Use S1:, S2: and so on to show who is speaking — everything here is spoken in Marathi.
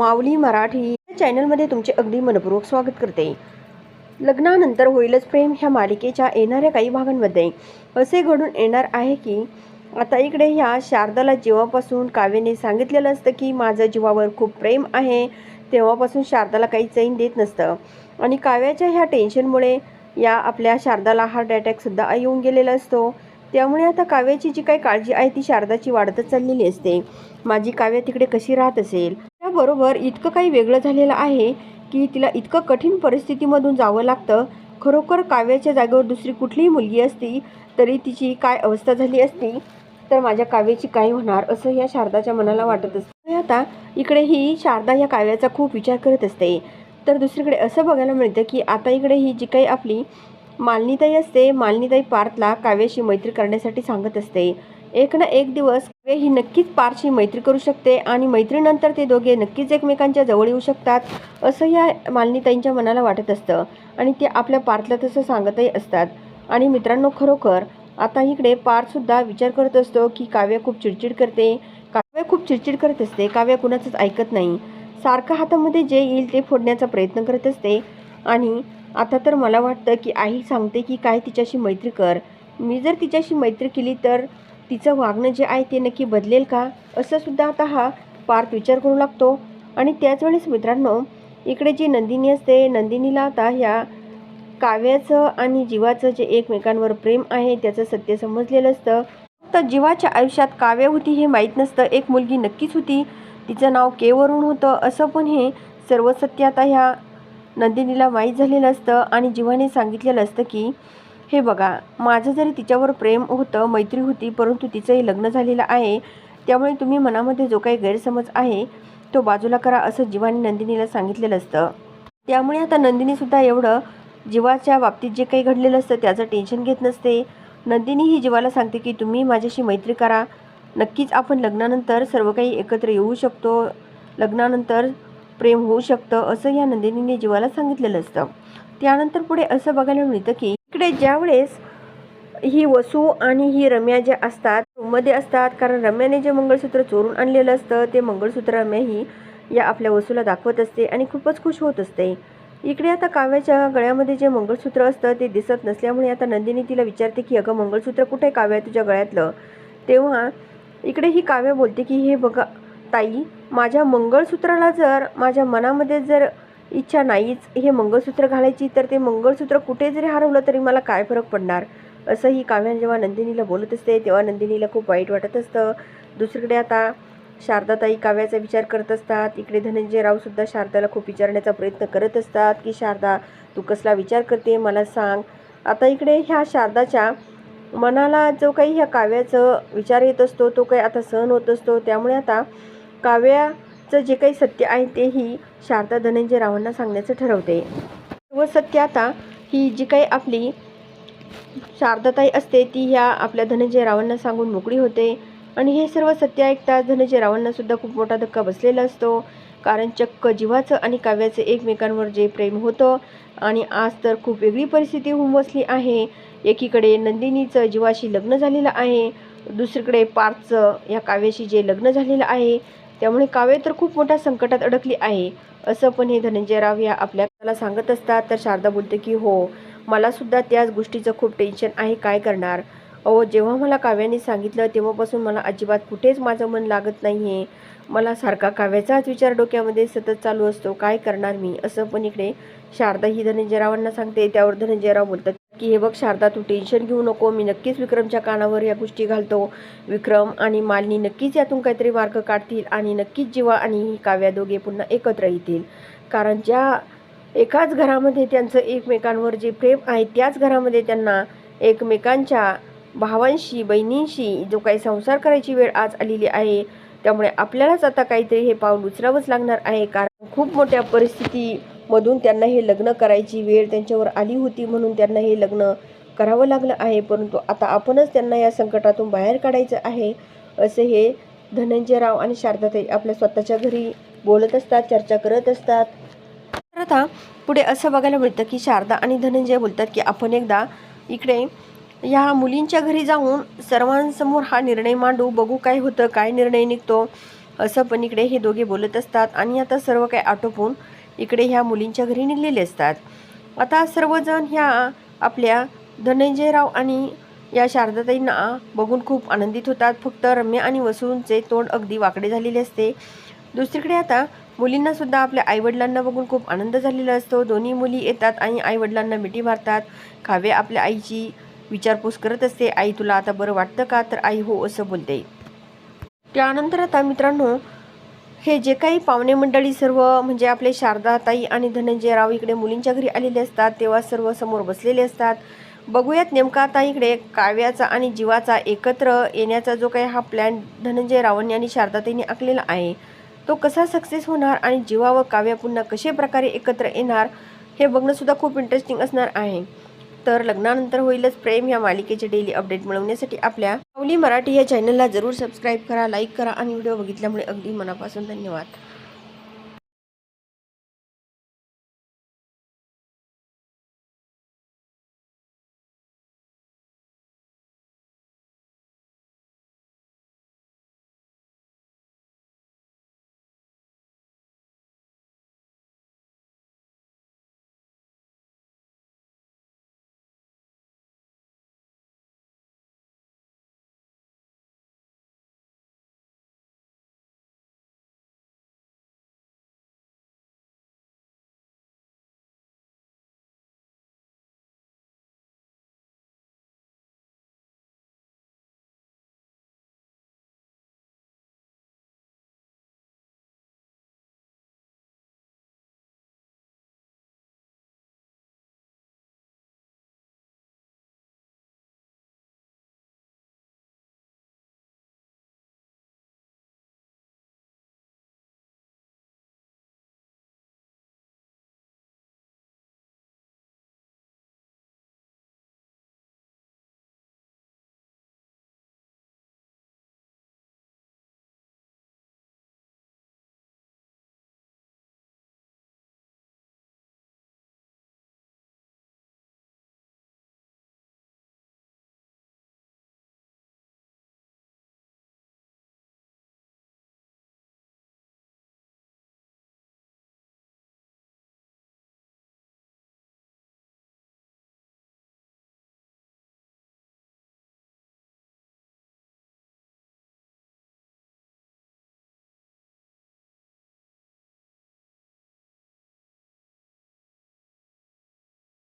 S1: माऊली मराठी या चॅनलमध्ये तुमचे अगदी मनपूर्वक स्वागत करते. लग्नानंतर होईलच प्रेम ह्या मालिकेच्या येणाऱ्या काही भागांमध्ये. असे घडून येणार आहे की आता इकडे ह्या शारदाला जेव्हापासून काव्याने सांगितलेलं असतं की माझं जीवावर खूप प्रेम आहे तेव्हापासून शारदाला काही चैन देत नसतं. आणि काव्याच्या ह्या टेन्शनमुळे या आपल्या शारदाला हार्ट अटॅकसुद्धा येऊन गेलेला असतो. त्यामुळे आता काव्याची जी काही काळजी आहे ती शारदाची वाढतच चाललेली असते. माझी काव्य तिकडे कशी राहत असेल? बरोबर इतकं काही वेगळं झालेलं आहे की तिला इतकं कठीण परिस्थितीमधून जावं लागतं. खरोखर काव्याच्या जागेवर दुसरी कुठलीही मुलगी असती तरी तिची काय अवस्था झाली असती तर माझ्या काव्याची काय होणार असं या शारदाच्या मनाला वाटत असतं. आता इकडे ही शारदा या काव्याचा खूप विचार करत असते. तर दुसरीकडे असं बघायला मिळतं की आता इकडे ही जी काही आपली मालनीताई असते मालनीताई पार्थला काव्याशी मैत्री करण्यासाठी सांगत असते. एक ना एक दिवस काव्य ही नक्कीच पारशी मैत्री करू शकते आणि मैत्रीनंतर ते दोघे नक्कीच एकमेकांच्या जवळ येऊ शकतात असं या मालनीताईंच्या मनाला वाटत असतं. आणि ते आपल्या पार्थला तसं सांगतही असतात. आणि मित्रांनो खरोखर आता इकडे पार्थसुद्धा विचार करत असतो की काव्य खूप चिडचिड करते. काव्य खूप चिडचिड करत असते. काव्य कुणाचंच ऐकत नाही. सारखं हातामध्ये जे येईल ते फोडण्याचा प्रयत्न करत असते. आणि आता तर मला वाटतं की आई सांगते की काय तिच्याशी मैत्री कर. मी जर तिच्याशी मैत्री केली तर तिचं वागणं जे आहे ते नक्की बदलेल का? असं सुद्धा आता हा पार्थ विचार करू लागतो. आणि त्याच वेळेस मित्रांनो इकडे जी नंदिनी असते नंदिनीला आता ह्या काव्याचं आणि जीवाचं जे एकमेकांवर प्रेम आहे त्याचं सत्य समजलेलं असतं. तर जीवाच्या आयुष्यात काव्य होती हे माहीत नसतं. एक मुलगी नक्कीच होती. तिचं नाव केवरून होतं. असं पण हे सर्व सत्य आता ह्या नंदिनीला माहीत झालेलं असतं. आणि जीवाने सांगितलेलं असतं की हे बघा माझं जरी तिच्यावर प्रेम होतं मैत्री होती परंतु तिचंही लग्न झालेलं आहे त्यामुळे तुम्ही मनामध्ये जो काही गैरसमज आहे तो बाजूला करा असं जीवाने नंदिनीला सांगितलेलं असतं. त्यामुळे आता नंदिनीसुद्धा एवढं जीवाच्या बाबतीत जे काही घडलेलं असतं त्याचं टेन्शन घेत नसते. नंदिनी ही जीवाला सांगते की तुम्ही माझ्याशी मैत्री करा. नक्कीच आपण लग्नानंतर सर्व काही एकत्र येऊ शकतो. लग्नानंतर प्रेम होऊ शकतं असं या नंदिनीने जीवाला सांगितलेलं असतं. त्यानंतर पुढे असं बघायला मिळतं की इकडे ज्यावेळेस ही वसू आणि ही रम्या ज्या असतात मध्ये असतात कारण रम्याने जे मंगळसूत्र चोरून आणलेलं असतं ते मंगळसूत्र रम्या ही या आपल्या वसूला दाखवत असते आणि खूपच खुश होत असते. इकडे आता काव्याच्या गळ्यामध्ये जे मंगळसूत्र असतं ते दिसत नसल्यामुळे आता नंदिनी तिला विचारते की अगं मंगळसूत्र कुठे आहे काव्या तुझ्या गळ्यातलं? तेव्हा इकडे ही काव्य बोलते की हे बघा ताई माझ्या मंगळसूत्राला जर माझ्या मनामध्ये जर इच्छा नाहीच. हे मंगळसूत्र घालायची तर ते मंगळसूत्र कुठे जरी हरवलं तरी मला काय फरक पडणार? असं ही काव्या जेव्हा नंदिनीला बोलत असते तेव्हा नंदिनीला खूप वाईट वाटत असतं. दुसरीकडे आता शारदाताई काव्याचा विचार करत असतात. इकडे धनंजय रावसुद्धा शारदाला खूप विचारण्याचा प्रयत्न करत असतात की शारदा तू कसला विचार करते? मला सांग. आता इकडे ह्या शारदाच्या मनाला जो काही ह्या काव्याचं विचार येत असतो तो काही आता सहन होत असतो. त्यामुळे आता काव्या चं जे काही सत्य आहे तेही शारदा धनंजय रावांना सांगण्याचं ठरवते. व सत्य आता ही जी काही आपली शारदाताई असते ती ह्या आपल्या धनंजय रावांना सांगून मोकळी होते. आणि हे सर्व सत्य ऐकताच धनंजय रावांनासुद्धा खूप मोठा धक्का बसलेला असतो. कारण चक्क जीवाचं आणि काव्याचं एकमेकांवर जे प्रेम होतं आणि आज तर खूप वेगळी परिस्थिती होऊन बसली आहे. एकीकडे नंदिनीचं जीवाशी लग्न झालेलं आहे. दुसरीकडे पार्थचं या काव्याशी जे लग्न झालेलं आहे. त्यामुळे काव्य तर खूप मोठ्या संकटात अडकली आहे. असं पण हे धनंजय राव या आपल्याला सांगत असतात. तर शारदा बोलते की हो मला सुद्धा त्याच गोष्टीचं खूप टेन्शन आहे. काय करणार? अहो जेव्हा मला काव्याने सांगितलं तेव्हापासून मला अजिबात कुठेच माझं मन लागत नाही आहे मला सारखा काव्याचाच विचार डोक्यामध्ये सतत चालू असतो. काय करणार मी? असं पण इकडे शारदा ही धनंजयरावांना सांगते. त्यावर धनंजयराव बोलतात की हे बघ शारदा तू टेन्शन घेऊ नको. मी नक्कीच विक्रमच्या कानावर या गोष्टी घालतो. विक्रम आणि मालिनी नक्कीच यातून काहीतरी मार्ग काढतील आणि नक्कीच जीवा आणि ही काव्या दोघे पुन्हा एकत्र येतील. कारण ज्या एकाच घरामध्ये त्यांचं एकमेकांवर जे प्रेम आहे त्याच घरामध्ये त्यांना एकमेकांच्या भावांशी बहिणींशी जो काही संसार करायची वेळ आज आलेली आहे त्यामुळे आपल्यालाच आता काहीतरी हे पाऊल उचलावंच लागणार आहे. कारण खूप मोठ्या परिस्थिती मधून त्यांना हे लग्न करायची वेळ त्यांच्यावर आली होती म्हणून त्यांना हे लग्न करावं लागलं आहे. परंतु आता आपणच त्यांना या संकटातून बाहेर काढायचं आहे असे हे धनंजयराव आणि शारदाताई आपल्या स्वतःच्या घरी बोलत असतात चर्चा करत असतात. तर आता पुढे असं बघायला मिळतं की शारदा आणि धनंजय बोलतात की आपण एकदा इकडे या मुलींच्या घरी जाऊन सर्वांसमोर हा निर्णय मांडू बघू काय होतं काय निर्णय निघतो असं पण इकडे हे दोघे बोलत असतात. आणि आता सर्व काही आटोपून इकडे ह्या मुलींच्या घरी निघलेले असतात. आता सर्वजण ह्या आपल्या धनंजयराव आणि या शारदाताईंना बघून खूप आनंदित होतात. फक्त रम्या आणि वसूंचे तोंड अगदी वाकडे झालेले असते. दुसरीकडे आता मुलींना सुद्धा आपल्या आईवडिलांना बघून खूप आनंद झालेला असतो. दोन्ही मुली येतात आणि आईवडिलांना मिठी मारतात. खावे आपल्या आईची विचारपूस करत असते. आई तुला आता बरं वाटतं का? तर आई हो असं बोलते. त्यानंतर आता मित्रांनो हे जे काही पाहुणे मंडळी सर्व म्हणजे आपले शारदाताई आणि धनंजयराव इकडे मुलींच्या घरी आलेले असतात तेव्हा सर्व समोर बसलेले असतात. बघूयात नेमका आता इकडे काव्याचा आणि जीवाचा एकत्र येण्याचा जो काही हा प्लॅन धनंजय रावण आणि शारदाताईने आखलेला आहे तो कसा सक्सेस होणार आणि जीवा व काव्या पुन्हा कशा प्रकारे एकत्र येणार हे बघणंसुद्धा खूप इंटरेस्टिंग असणार आहे. तर लग्नानंतर होईलच प्रेम या मालिकेचे डेली अपडेट मिळवण्यासाठी आपल्या पावली मराठी या चॅनलला जरूर सबस्क्राईब करा लाईक करा आणि व्हिडिओ बघितल्यामुळे अगदी मनापासून धन्यवाद.